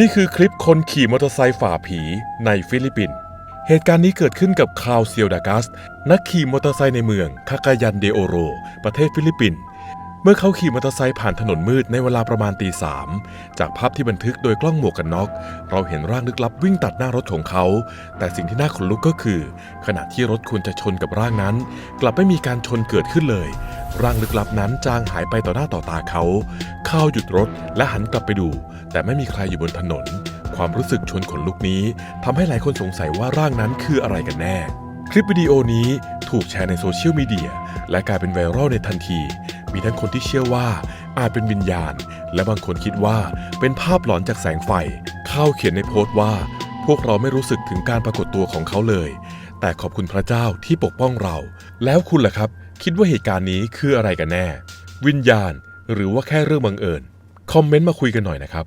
นี่คือคลิปคนขี่มอเตอร์ไซค์ฝ่าผีในฟิลิปปินส์ เหตุการณ์นี้เกิดขึ้นกับคาร์ลเซียลดากัส นักขี่มอเตอร์ไซค์ในเมืองคากายันเดโอโร ประเทศฟิลิปปินส์ เมื่อเขาขี่มอเตอร์ไซค์ผ่านถนนมืดในเวลาประมาณตีสามจากภาพที่บันทึกโดยกล้องหมวกกันน็อก เราเห็นร่างลึกลับวิ่งตัดหน้ารถของเขา แต่สิ่งที่น่าขนลุกก็คือ ขณะที่รถควรจะชนกับร่างนั้น กลับไม่มีการชนเกิดขึ้นเลย ร่างลึกลับนั้นจางหายไปต่อหน้าต่อตาเขาเข้าหยุดรถและหันกลับไปดู แต่ไม่มีใครอยู่บนถนน ความรู้สึกชวนขนลุกนี้ทำให้หลายคนสงสัยว่าร่างนั้นคืออะไรกันแน่ คลิปวิดีโอนี้ถูกแชร์ในโซเชียลมีเดียและกลายเป็นไวรัลในทันที มีทั้งคนที่เชื่อว่าอาจเป็นวิญญาณ และบางคนคิดว่าเป็นภาพหลอนจากแสงไฟเข้าเขียนในโพสต์ว่า พวกเราไม่รู้สึกถึงการปรากฏตัวของเขาเลย แต่ขอบคุณพระเจ้าที่ปกป้องเรา แล้วคุณล่ะครับ คิดว่าเหตุการณ์นี้คืออะไรกันแน่ วิญญาณ หรือว่าแค่เรื่องบังเอิญ คอมเมนต์มาคุยกันหน่อยนะครับ